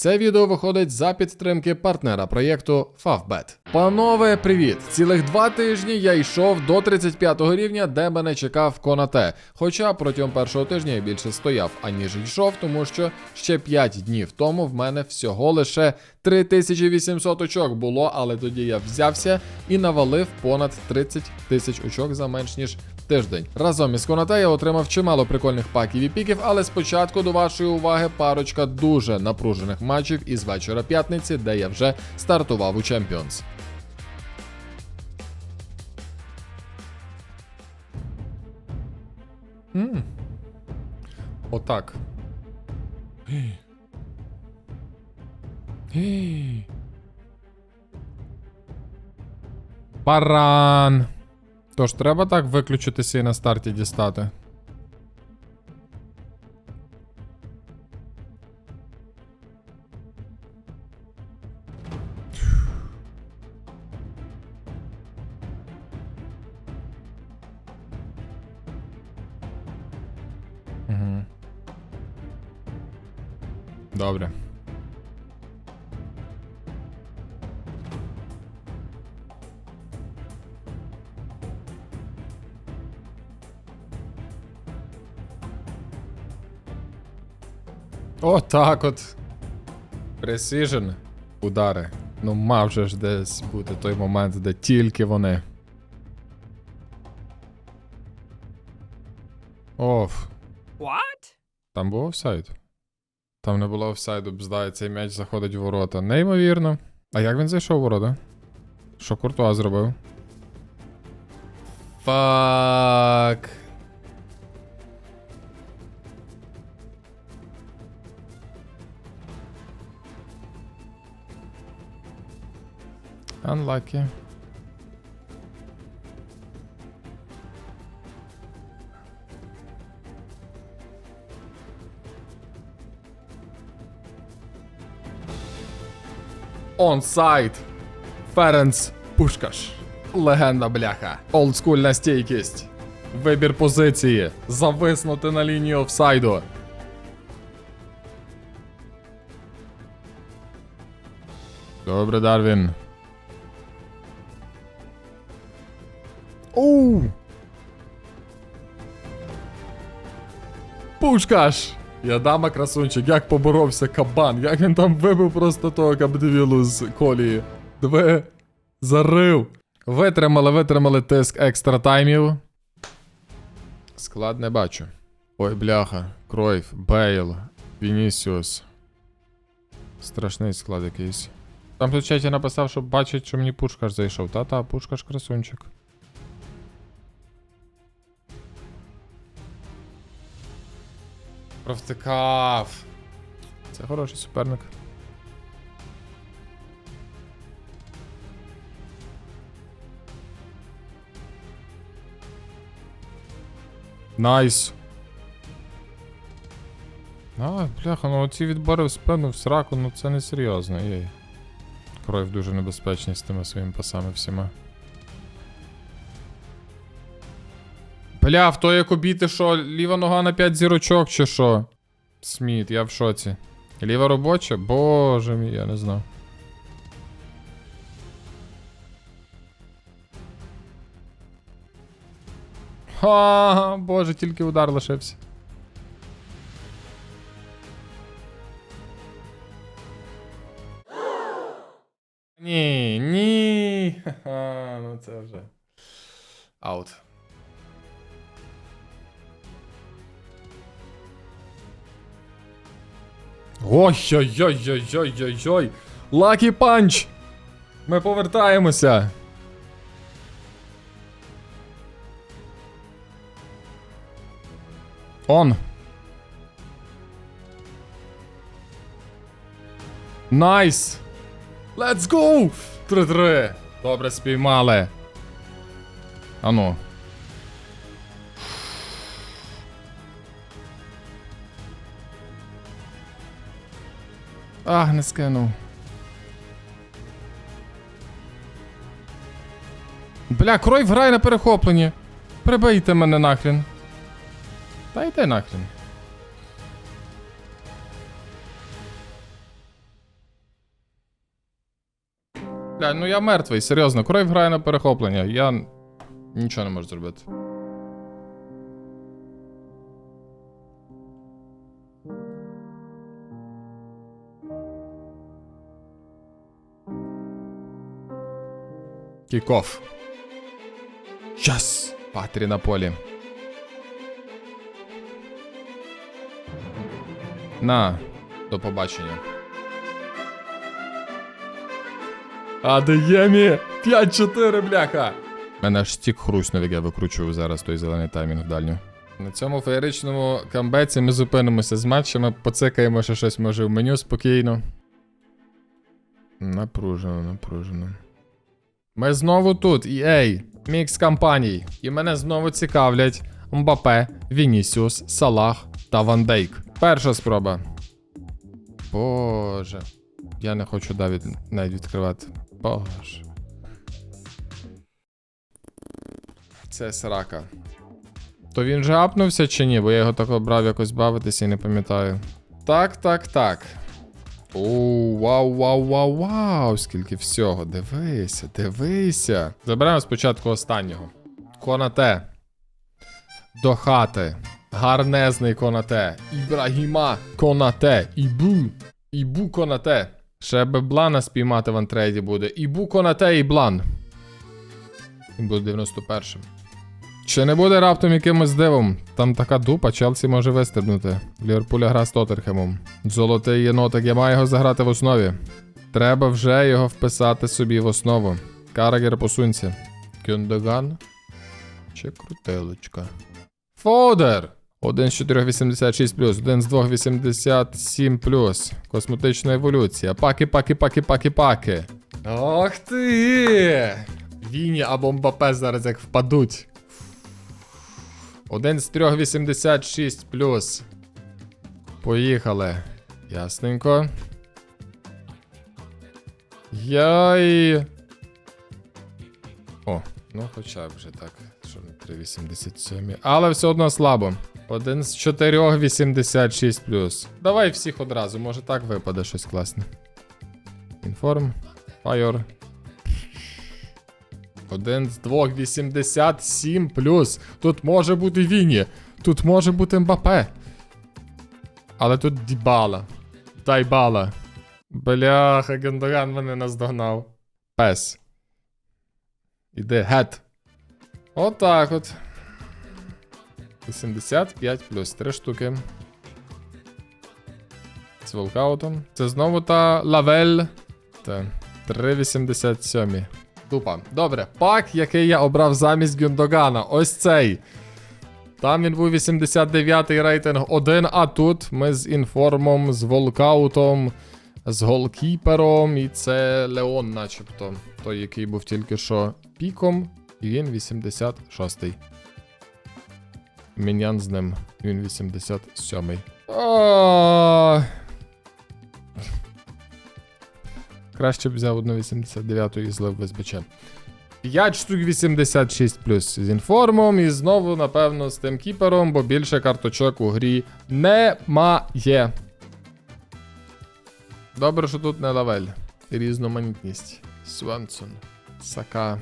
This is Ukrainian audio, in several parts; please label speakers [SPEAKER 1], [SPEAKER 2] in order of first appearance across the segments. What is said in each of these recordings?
[SPEAKER 1] Це відео виходить за підтримки партнера проєкту Favbet. Панове, привіт! Цілих два тижні я йшов до 35-го рівня, де мене чекав Конате. Хоча протягом першого тижня я більше стояв, аніж йшов, тому що ще 5 днів тому в мене всього лише 3800 очок було, але тоді я взявся і навалив понад 30 тисяч очок за менш ніж тиждень. Разом із Конате я отримав чимало прикольних паків і піків, але спочатку до вашої уваги парочка дуже напружених матчів із вечора п'ятниці, де я вже стартував у Champions. М. Отак. Гей. Баран. Тож, треба так виключитися і на старті дістати. Добре. О, так от. Precision. Удари. Ну, мав же ж десь бути той момент, де тільки вони. Оф.
[SPEAKER 2] What?
[SPEAKER 1] Там був офсайд? Там не було офсайду, бздає, цей м'яч заходить в ворота. Неймовірно. А як він зайшов в ворота? Що Куртуа зробив? Фак. Unlucky. Онсайд. Ференц Пушкаш. Легенда бляха. Олдскульна стійкість. Вибір позиції. Зависнути на лінії офсайду. Добре, Дарвін. Пушкаш! Я дама красунчик, як поборовся кабан, як він там вибив просто того кабдевілу з колії. Две. Зарив. Витримали, витримали тиск екстра таймів. Склад не бачу. Ой, бляха. Кройф, Бейл, Вінісіус. Страшний склад якийсь. Там тут в чаті написав, що бачить, що мені пушкаш зайшов. Та-та, пушкаш красунчик. Провтикав. Це хороший суперник. Найс. А, бляха, ну оці відбори в спину в сраку, ну це не серйозно. Кройв дуже небезпечний з тими своїми пасами всіма. Бля, в той як обійти, що ліва нога на 5 зірочок чи що? Сміт, я в шоці. Ліва робоча? Боже мій, я не знав. Ха, боже, тільки удар лишився. Ні, ні. Ха-ха, ну це вже. Аут. Ой-ой-ой-ой-ой-ой-ой. Лакі панч! Ми повертаємося. Он. Найс! Let's go! 3-3. Добре спіймали. Ану. Ах, не скину. Бля, крой грає на перехопленні. Прибийте мене нахрен. Та йди нахрен. Бля, ну я мертвий, серйозно, крой грає на перехоплення. Я нічого не можу зробити. Кікоф. Щас! Патрі на полі. На, до побачення. Адеємі! 5-4, бляха! Мене аж стік хруснув, як я викручую зараз той зелений таймінг в дальню. На цьому феєричному камбеці ми зупинимося з матчами, поцикаємо ще щось може в меню спокійно. Напружено, напружено. Ми знову тут, EA, мікс компаній. І мене знову цікавлять Мбапе, Вінісіус, Салах та Ван Дейк. Перша спроба. Боже. Я не хочу навіть, навіть відкривати. Боже. Це срака. То він же апнувся чи ні? Бо я його так брав якось бавитися і не пам'ятаю. Так, так, так. Оу, вау, вау, вау, вау, скільки всього. Дивися, дивися. Заберемо спочатку останнього. Конате. До хати. Гарнезний конате. Ібрагіма Конате. Ібу. Ібу Конате. Ще би блана спіймати в антрейді буде. Ібу Конате і блан. Він буде 91-м. Чи не буде раптом якимось дивом? Там така дупа, Челсі може вистрибнути. Ліверпуля гра з Тоттенхемом. Золотий єнотик, я маю його заграти в основі. Треба вже його вписати собі в основу. Карагер посунься. Кюндоган. Чи крутилочка. Фодер! Один з 486 плюс, один з 287 плюс. Косметична еволюція. Паки, паки, паки, паки, паки. Ох ти! Віні або Мбапе зараз як впадуть. Один з 386 плюс. Поїхали. Ясненько. Яй. О, ну хоча б вже так. Що не 387. Але все одно слабо. Один з 486 плюс. Давай всіх одразу, може так випаде щось класне. Інформ. Файор. Один з двох 87 плюс. Тут може бути Віні. Тут може бути Мбапе. Але тут Дібала. Дайбала. Бляха, Гендоган мене наздогнав. Пес. Іде гет. Отак от. 85 плюс 3 штуки. З волкаутом. Це знову та лавель. Та 387. Дупа. Добре. Пак, який я обрав замість Гюндогана. Ось цей. Там він був 89-й рейтинг 1, а тут ми з інформом, з волкаутом, з голкіпером, і це Леон, начебто. Той, який був тільки що піком, і він 86-й. Мінян з ним, він 87-й. Краще б взяв одну 89 і злив без бича. 5 штук 86 плюс з інформом, і знову, напевно, з тим кіпером, бо більше карточок у грі немає. Добре, що тут не лавель. Різноманітність. Свенсон. Сака.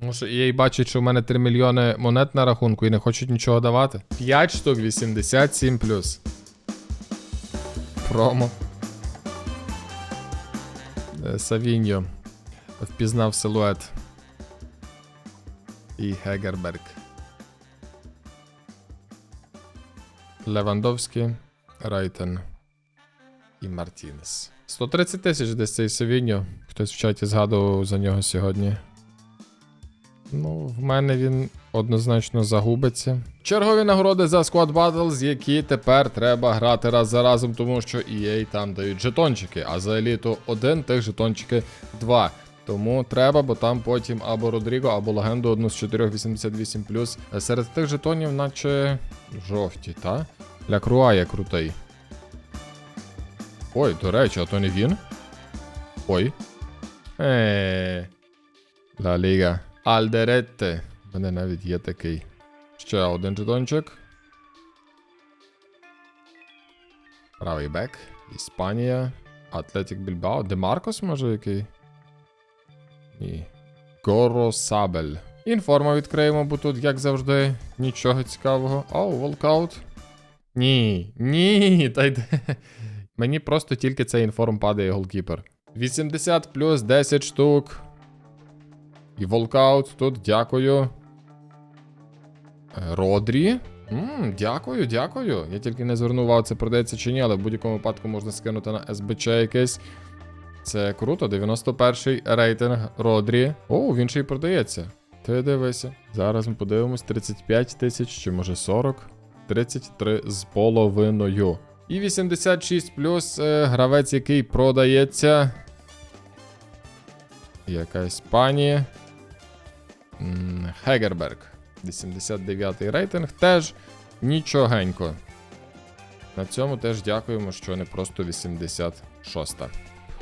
[SPEAKER 1] Може, EA бачить, що в мене 3 мільйони монет на рахунку і не хочуть нічого давати. 5 штук 87 плюс. Промо. Е, Савіньо. Впізнав силует. І Гегерберг. Левандовський, Райтен і Мартінес. 130 тисяч десь цей Савіньо. Хтось в чаті згадував за нього сьогодні. Ну, в мене він однозначно загубиться. Чергові нагороди за Squad Battles, які тепер треба грати раз за разом, тому що EA там дають жетончики, а за еліту один тих жетончики два. Тому треба, бо там потім або Родріго, або легенду одну з 488 Серед тих жетонів, наче жовті, та? Ля Круа є крутий. Ой, до речі, а то не він? Ой. Еee. Ла Ліга. Альдеретте. У мене навіть є такий. Ще один жетончик. Правий бек. Іспанія. Атлетік Більбао. Демаркос, може, який? Ні. Горосабель. Інформа відкриємо, бо тут, як завжди, нічого цікавого. Оу, волкаут. Ні, ні, та йде. Мені просто тільки цей інформ падає голкіпер. 80 плюс 10 штук. І волкаут тут, дякую. Е, Родрі. Ммм, дякую, дякую. Я тільки не звернув увагу, це продається чи ні, але в будь-якому випадку можна скинути на СБЧ якесь. Це круто, 91-й рейтинг Родрі. О, він ще й продається. Ти дивися. Зараз ми подивимось 35 тисяч чи може 40. 33 з половиною. І 86 плюс е, гравець, який продається. Якась пані. Хегерберг. 89-й рейтинг. Теж нічогенько. На цьому теж дякуємо, що не просто 86.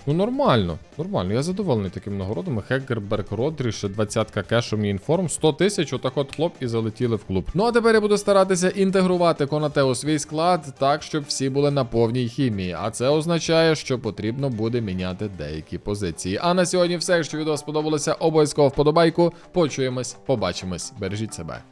[SPEAKER 1] Ну, нормально, нормально. Я задоволений таким нагородом. Хекерберг Родрі, ще 20к кешом і інформ. 100 тисяч, отак от хлоп і залетіли в клуб. Ну а тепер я буду старатися інтегрувати Конате у свій склад так, щоб всі були на повній хімії. А це означає, що потрібно буде міняти деякі позиції. А на сьогодні все. Якщо відео сподобалося, обов'язково вподобайку. Почуємось, побачимось. Бережіть себе.